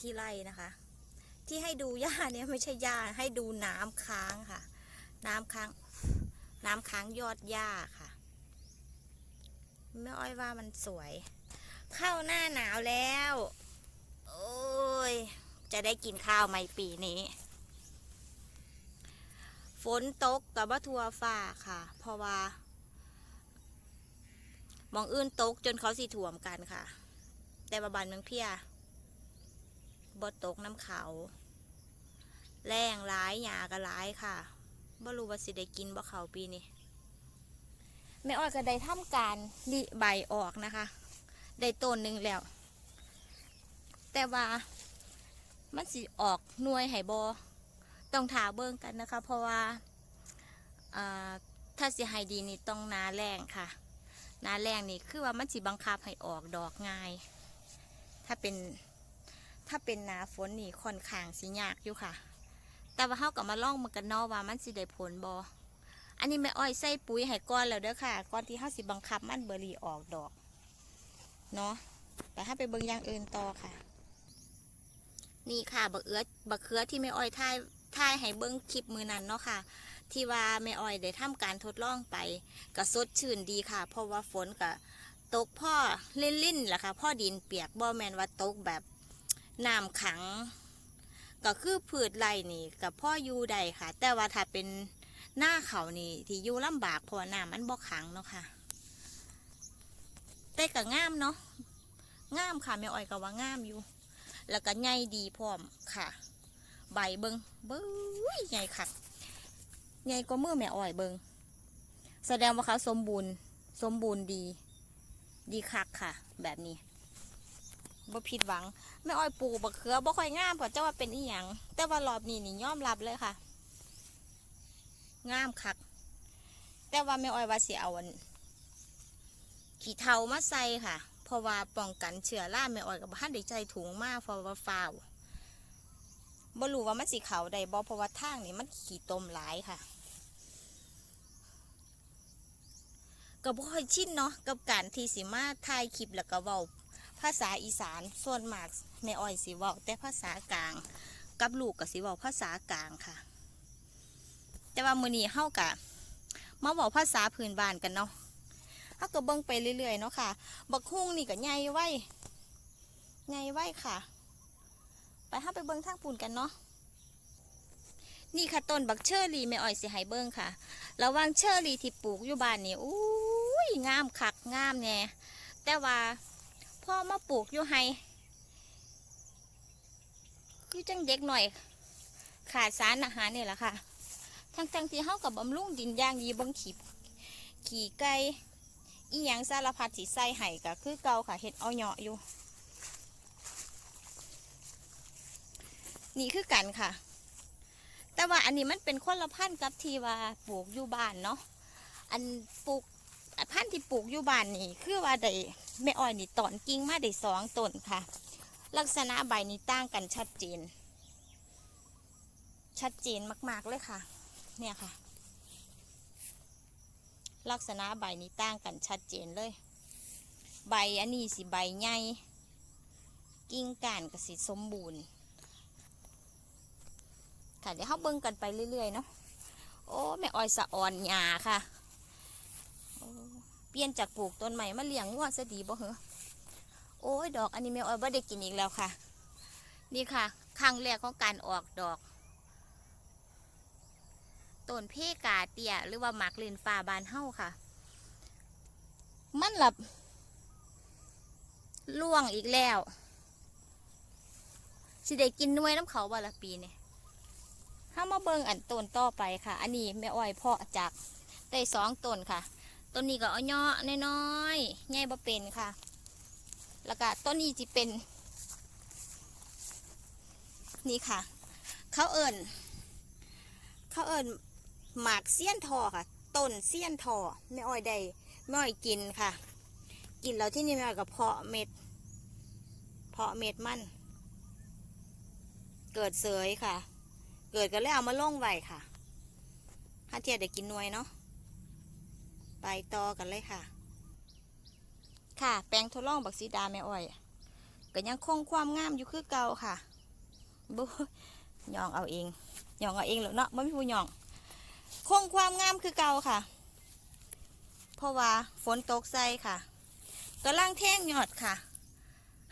ที่ไร่นะคะ ที่ให้ดูหญ้าเนี่ยไม่ใช่หญ้าให้ดูน้ำค้างค่ะ น้ำค้าง น้ำค้างยอดหญ้าค่ะแม่อ้อยว่ามันสวย เข้าหน้าหนาวแล้ว โอ้ย จะได้กินข้าวไหมปีนี้ ฝนตกกับว่าทัวฟ้าค่ะ เพราะว่า มองอื่นตกจนเขาสิถ่วมกันค่ะ แต่บาบานเมืองเพีย บ่ตกน้ำเขา แรงร้ายหยาก็ร้ายค่ะบ่รู้ว่าสิได้กินบ่เขาปีนี้แม่อ้อยก็ได้ทำการดิใบออกนะคะ ได้ต้นหนึ่งแล้ว แต่ว่ามันสิออกหน่วยไหบอต้องถาเบิ่งกันนะคะ เพราะว่าถ้าสิให้ดีนี่ต้องนาแรงค่ะนาแรงนี่คือว่ามันสิบังคับให้ออกดอกง่าย ถ้าเป็น ถ้าเป็นหนาฝนนี่ค่อนข้างสิยากอยู่ค่ะ แต่ว่าเฮากับมาล่องมันกันนอว่ามันสิได้ผลบออันนี้แม่อ้อยใส่ปุ๋ยให้ก้อนแล้วเด้อค่ะก้อนที่เฮาสิบังคับมันเบอร์รี่ออกดอกเนาะแต่ถ้าไปเบิ่งอย่างอื่นต่อค่ะ นี่ค่ะบักเอื้อบักเขือที่แม่อ้อยท่ายท่ายให้เบิ้งคลิปมือนั้นเนาะค่ะ ที่ว่าแม่อ้อยได้ทำการทดลองไปก็สดชื่นดีค่ะ เพราะว่าฝนก็ตกพ่อลิ่นๆแหละค่ะ พ่อดินเปียกบ่แมนว่าตกแบบ น้ำขัง ก็คือพืชไรนี่กับพ่ออยู่ใดค่ะ แต่ว่าถ้าเป็นหน้าเขานี่ที่อยู่ลำบากเพราะว่าน้ำมันบ่ขังเนาะค่ะแต่ก็งามเนาะงามค่ะแม่อ้อยก็ว่างามอยู่ แล้วก็ใหญ่ดีพร้อมค่ะ ใบเบิงเบิ้ยใหญ่คักใหญ่กว่ามือแม่อ้อยเบิงแสดงว่าเขาสมบูรณ์สมบูรณ์ดี ดีคักค่ะ แบบนี้ บ่ผิดหวังแม่อ้อยปลูกบักเขือบ่ค่อยงามกว่าเจ้าว่าเป็นอีหยังแต่ว่ารอบนี้นี่ยอมรับเลยค่ะ งามคัก แต่ว่าแม่อ้อยว่าสิเอาอันขี้เทามาใส่ค่ะ เพราะว่าป้องกันเชื้อราแม่อ้อยกับบ้านได้ใจถุงมากเพราะว่าฟาวบ่รู้ว่ามันสิเขาได้บ่เพราะว่าทางนี่มันขี้ตมหลายค่ะก็บ่ค่อยชินเนาะกับการที่สิมาถ่ายคลิปแล้วก็เว้า ภาษาอีสานส่วนมากแม่อ้อยสิเว้าแต่ภาษากลาง กับลูกก็สิเว้าภาษากลางค่ะ แต่ว่ามือนี้เฮากะมาเว้าภาษาพื้นบ้านกันเนาะเฮาก็เบิ่งไปเรื่อยๆเนาะค่ะ บักฮุ่งนี่ก็ใหญ่ไว้ใหญ่ไว้ค่ะ ไปห้าไปเบิ้งทางปูนกันเนาะนี่ค่ะต้นบักเชอรี่แม่อ้อยสิให้เบิ้งค่ะ ระว่างเชอรี่ที่ปลูกอยู่บ้านนี่อุ้ยงามคักงามแน่แต่ว่า พ่อมาปลูกอยู่ไฮคือจังเด็กหน่อย ขาดสารอาหารนี่แหละค่ะ ทั้งทั้งๆที่เฮากับบำรุงดินย่างดีบิ่งขีขี่ไก่อีหยังสารพัดสิใส่ไห้ก็คือเก่าค่ะเห็ดเอาเหาะอยู่ นี่คือกันค่ะ แต่ว่าอันนี้มันเป็นคนละพันธุ์กับที่ว่าปลูกอยู่บ้านเนาะอันปลูก พันธุ์ที่ปลูกอยู่บ้านนี่คือว่าได้แม่อ้อยนี่ตอนกิ่งมาได้สองต้นค่ะ ลักษณะใบนี่ต่างกันชัดเจน ชัดเจนมาก ๆเลยค่ะ เนี่ยค่ะ ลักษณะใบนี้ต่างกันชัดเจนเลย ใบอันนี้สิใบใหญ่กิ่งก้านก็สิสมบูรณ์ค่ะเดี๋ยวเขาเบิ่งกันไปเรื่อยๆเนาะโอ้แม่อ้อยสะอ่อนหยาค่ะ ปลี่ยนจากปลูกต้นใหม่มาเลี้ยงงวดซะดีบ่เหรอโอ้ยดอกอันนี้แม่อ้อยบ่ได้กินอีกแล้วค่ะ นี่ค่ะครั้งแรกของการออกดอกต้นเพกาเตียหรือว่าหมากเลนฟ้าบานเฮ้าค่ะ มันหลับล่วงอีกแล้วสิได้กินนวยน้ำเขาบาละปีเนี่ยถ้ามาเบิ่งอันต้นต่อไปค่ะ อันนี้แม่อ้อยเพาะจากได้สองต้นค่ะ ต้นนี้ก็เอาเนาะน้อยๆใหญ่บ่เป็นค่ะ แล้วก็ต้นนี้จะเป็น นี่ค่ะ เขาเอิ่นเขาเอิ่นหมากเสี้ยนทอค่ะ ต้นเสี้ยนทอแม่อ้อยได้แม่อ้อยกินค่ะ กินแล้วที่นี่แม่อ้อยก็เพาะเม็ด เพาะเม็ดมัน เกิดเสยค่ะ เกิดก็เลยเอามาล่งไว้ค่ะถ้าเทียได้กินน่วยเนาะ ไปต่อกันเลยค่ะ ค่ะ แปลงทดลองบักซีดาแม่อ้อยก็ยังคงความงามอยู่คือเก่าค่ะบุยองเอาเองยองเอาเองแล้วเนาะไม่มีผู้ยอง คงความงามคือเก่าค่ะ เพราะว่าฝนตกใส่ค่ะกำลังแท่งยอดค่ะ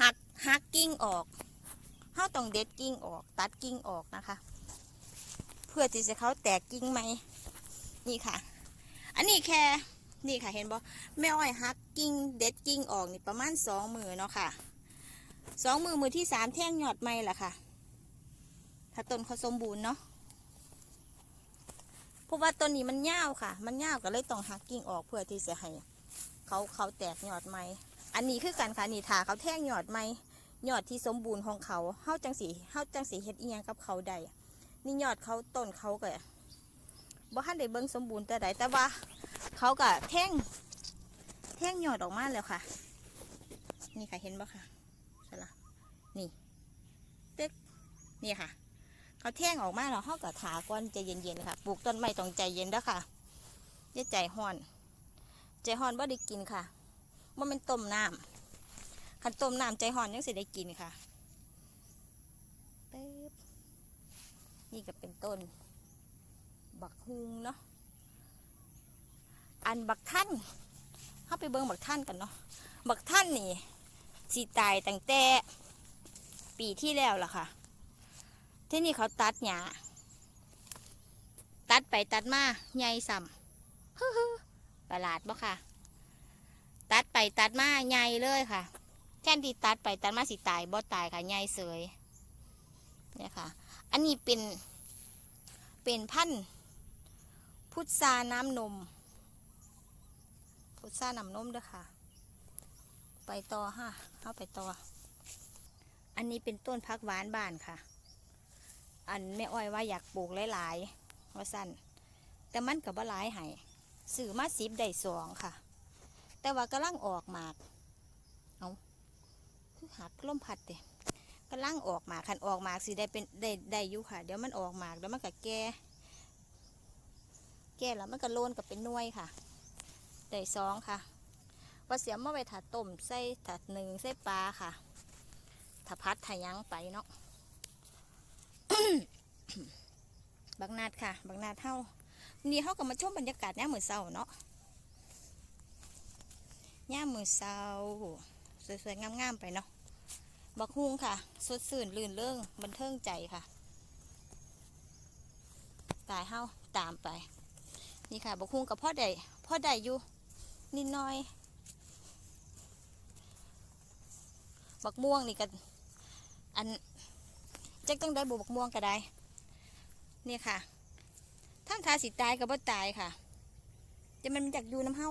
หักหักกิ่งออกเฮาต้องเด็ดกิ่งออก ตัดกิ่งออกนะคะ เพื่อที่จะเขาแตกกิ่งไหมนี่ค่ะ อันนี้แค่นี่ค่ะเห็นบ่แม่อ้อยหักกิ่งเด็ดกิ่งออกนี่ประมาณสองมือเนาะค่ะสองมือมือที่สามแท่งยอดไม่ละค่ะ ถ้าต้นเขาสมบูรณ์เนาะเพราะว่าต้นนี้มันยาค่ะ มันยาก็เลยต้องหักกิ่งออกเพื่อที่จะให้เขาเขาแตกยอดไม้อันนี้คือกันค่ะนี่ถาเขาแท่งยอดไม้ยอดที่สมบูรณ์ของเขาเฮาจังสีเฮาจังสีเฮ็ดอียงกับเขาได้นี่ยอดเขาต้นเขาก็ บ่ทันได้เบิ่งสมบูรณ์แต่ใดแต่ว่า เขาก็แท่ง แท่งหยอดออกมาแล้วค่ะ นี่ค่ะเห็นบ่ค่ะใช่ละนี่เต๊กนี่ค่ะ เขาแท่งออกมาแล้วเขาก็ถาก้อนใจเย็นๆค่ะ ปลูกต้นไม้ต้องใจเย็นด้อค่ะอย่าใจห้อน ใจห้อนบ่ได้กินค่ะว่ามันต้มน้ำคันต้มน้ำใจห้อนยังสิได้กินค่ะปึ๊บนี่ก็เป็นต้น บักฮุงเนาะอันบักท่านเข้าไปเบิ่งบักท่านกันเนาะบักท่านนี่สีตายตั้งแต่ปีที่แล้วล่ะค่ะ ที่นี่เขาตัดหญ้าตัดไปตัดมาใหญ่ซ้ำฮึ่มๆประหลาดบ่ค่ะ ตัดไปตัดมาใหญ่เลยค่ะแทนที่ตัดไปตัดมาสิตายบ่ตายค่ะใหญ่เสยเนี่ยค่ะ อันนี้เป็นเป็นพันธุ์ พุทราน้ำนม พุทราน้ำนมเด้อค่ะ ไปต่อฮะเข้าไปต่อ อันนี้เป็นต้นพักหวานบานค่ะ อันแม่อ้อยว่าอยากปลูกหลายๆว่าสั้นแต่มันกับว่าหลายให้สื่อมาสิบได้สองค่ะ แต่ว่ากำลังออกหมากเอาคือหักล่มพัดเด้กำลังออกหมากคันออกหมากสิได้เป็นได้ได้อยู่ค่ะ เดี๋ยวมันออกหมากเดี๋ยวมันก็แก่ ก่แล้วมันก็โลนกับเป็นน่วยค่ะได้สองค่ะว่าเสียมาไว้ถาต้มใส่ถาหนึ่งใส่ปลาค่ะถ้าพัดถายังไปเนาะบักนาดค่ะบักนาดเท่านี่เขาก็มาชมบรรยากาศย่ามมือเศร้าเนาะย่ามมือเศร้าสวยๆงามๆไปเนาะบักฮุงค่ะ สดสื่นลื่นเรื่องบันเทิงใจค่ะ ตายเฮาตามไป นี่ค่ะบักฮุงกับพ่อใดพ่อใดอยู่นิดหน้อยบักม่วงนี่ก็อันจักต้องได้บุบักม่วงก็ได้เนี่ยค่ะท่านทาสิตายกับบ่ตายค่ะจะมันอยากอยู่น้ำเฮา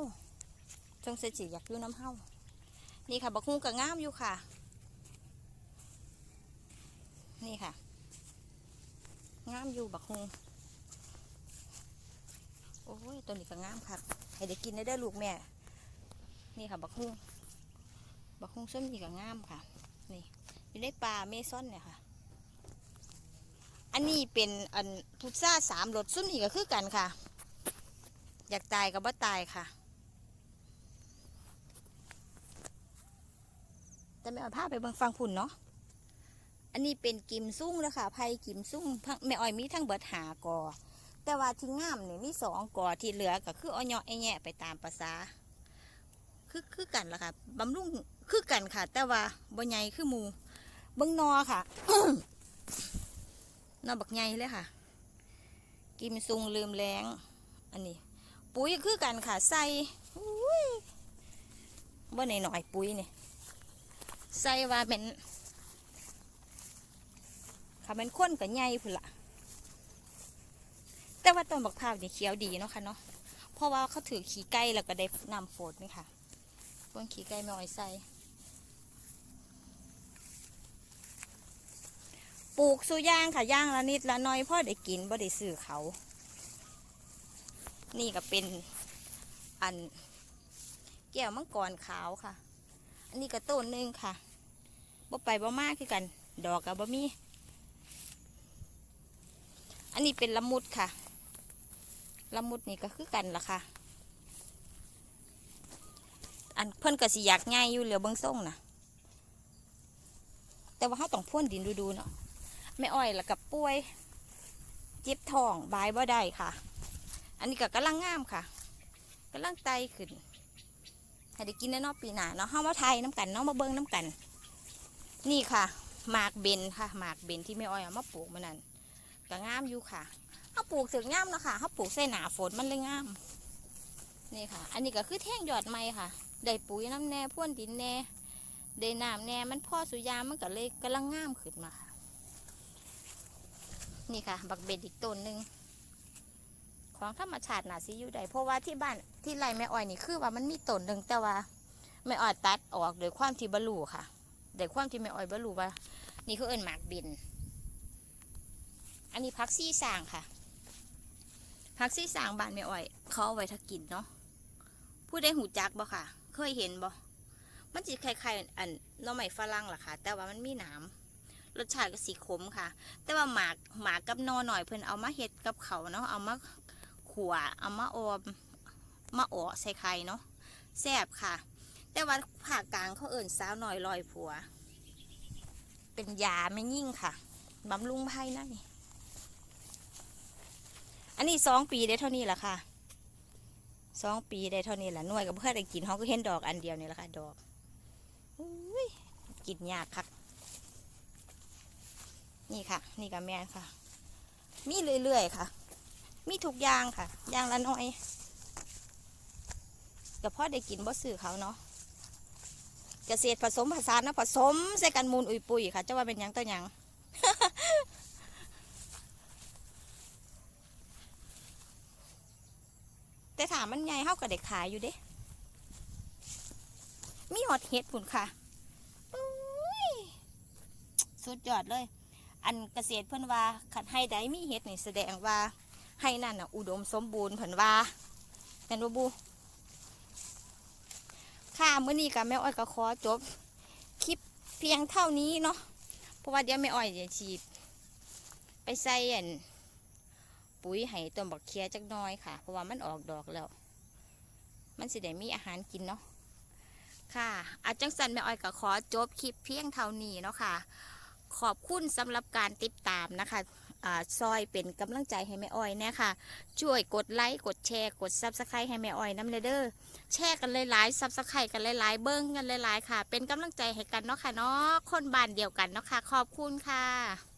จงเสียสิอยากอยู่น้ำเฮานี่ค่ะบักฮุงก็งามอยู่ค่ะ นี่ค่ะงามอยู่บักฮุง อ้ยตัวนี้ก็งามค่ะให้ได้กินได้ได้ลูกแม่ นี่ค่ะบักฮุงบักฮุงส้มนี่ก็งามค่ะ นี่อยู่ในป่าเมซอนเนี่ยค่ะ อันนี้เป็นอันพุทราสามรสส้มนี่ก็คือกันค่ะ อยากตายกับว่าตายค่ะ แต่ไม่เอาผ้าไปเบิ่งฟังพุ่นเนาะอันนี้เป็นกิมซุ่งนะคะไผ่กิมซุ้งแม่อ้อยมีทั้งเบิดหากอ แต่ว่าที่งามนี่มีสองกอที่เหลือก็คืออ้อยไอแยะไปตามภาษา คือคือกันล่ะค่ะบำรุงคือกันค่ะ แต่ว่าบ่ใหญ่คือหมูเบิ่งนอค่ะนอบักใหญ่เลยค่ะ กิมซุงลืมแรงอันนี้ ปุ๋ยคือกันค่ะใส่บ่หน่อยปุ๋ยนี่ใส่ว่าเป็นค่ะมันข้นกับใหญ่พุ่นละ แต่ว่าต้นบักพร้าวนี่เขียวดีเนาะค่ะเนาะเพราะว่าเขาถือขี้ไก่แล้วก็ได้นำโฟดนี่ค่ะเพิ่งขี้ไก่ไม่อ้อยใส่ปลูกสุย่างค่ะย่างละนิดละน้อยพ่อได้กินบ่ได้ซื้อเขา นี่ก็เป็นอันแก้วมังกรขาวค่ะ อันนี้ก็ต้นหนึงค่ะบ่ไปบ่มากคือกัน ดอกกับบ่มี อันนี้เป็นละมุดค่ะ ละมุดนี่ก็คือกันล่ะค่ะ อันเพิ่นก็สิอยากง่ายอยู่เหลือเบิ่งส่งนะแต่ว่าเฮาต้องพ่นดินดูๆเนาะไม่อ้อยแล้วกับป่วยเจ็บท้องบายบ่ได้ค่ะ อันนี้ก็กำลังงามค่ะกำลังไตขึ้นให้ได้กินแน่นอนปีหน้าเนาะเฮามาไทยน้ำกันเนาะมาเบิ่งน้ำกัน นี่ค่ะหมากเบนค่ะหมากเบนที่แม่อ้อยเอามาปลูกมันนั่นก็งามอยู่ค่ะ เขาปลูกถึงงามเนาะค่ะเขาปลูกใส่หนาฝนมันเลยงามนี่ค่ะ อันนี้ก็คือแท่งยอดไม้ค่ะ ได้ปุ๋ยน้ำแน่พ่นดินแน่ได้น้ำแน่มันพ่อสุยามันก็เลยกำลังงามขึ้นมาค่ะ นี่ค่ะ บักเบ็ดอีกต้นหนึ่งของธรรมชาติน่าสิอยู่ได้เพราะว่าที่บ้านที่ไรแม่อ้อยนี่คือว่ามันมีต้นหนึ่งแต่ว่าแม่อ้อยตัดออกโดยความที่บรูค่ะโดยความที่แม่อ้อยบรูว่า นี่คือเอิญหมากเบนอันนี้พักซี่สางค่ะ พักซี่สางบานแม่อ้อย เขาเอาไว้ถ้ากินเนาะผู้ได้หูจักบ่ค่ะ เคยเห็นบ่มันจะคล้ายๆอันน้อไม้ฝรั่งล่ะค่ะ แต่ว่ามันมีหนามรสชาติก็สีขมค่ะ แต่ว่าหมากหมากกับนอหน่อยเพิ่นเอามาเฮ็ดกับเขาเนาะเอามาขัวเอามาอมมาออใส่ไข่เนาะแซ่บค่ะ แต่ว่าภาคกลางเขาเอิ่นสาวหน่อยลอยผัว เป็นยาไม่ยิ่งค่ะบำรุงภายใน อันนี้สองปีได้เท่านี้แหละค่ะสองปีได้เท่านี้แหละน่วยกับเพื่อนได้กินเขาก็เห็นดอกอันเดียวนี่แหละค่ะดอกอุ้ยกินยากค่ะนี่ค่ะ นี่กับแม่ค่ะ มีเรื่อยๆค่ะ มีทุกอย่างค่ะอย่างละน้อยแต่พ่อได้กินบ่ซื้อเขาเนาะเกษตรผสมผสานนะผสมใส่กันมูลอุยปุยค่ะจะว่าเป็นยังตัวยัง แต่ถา มมันใหญ่เท่ากับเด็กขายอยู่เด้มีหอดเห็ดผุนค่ะสุดยอดเลย อันเกษตรเพื่อนว่าขัดให้ได้มีเห็ดนี่แสดงว่าให้นั่นน่ะอุดมสมบูรณ์เพิ่นว่าเป็นบ่บูค่ะมื้อนี้กับแม่อ้อยก็ขอจบ คลิปเพียงเท่านี้เนาะเพราะว่าเดี๋ยวแม่อ้อยจะฉีดไปใส่อัน ปุ๋ยให้ต้นบักเคียจักน้อยค่ะ เพราะว่ามันออกดอกแล้ว มันสิได้มีอาหารกินเนาะค่ะ อาจังสันแม่อ้อยก็ขอจบคลิปเพียงเท่านี้เนาะค่ะ ขอบคุณสำหรับการติดตามนะคะอ่าซอยเป็นกำลังใจให้แม่อ้อยเนี่ยค่ะช่วยกดไลค์กดแชร์กดซับสไครต์ให้แม่อ้อยน้ำเลเด้อแชร์กันหลายๆซับสไครต์กันหลายๆเบิ้งกันหลายๆค่ะ เป็นกำลังใจให้กันเนาะค่ะเนาะคนบ้านเดียวกันเนาะค่ะ ขอบคุณค่ะ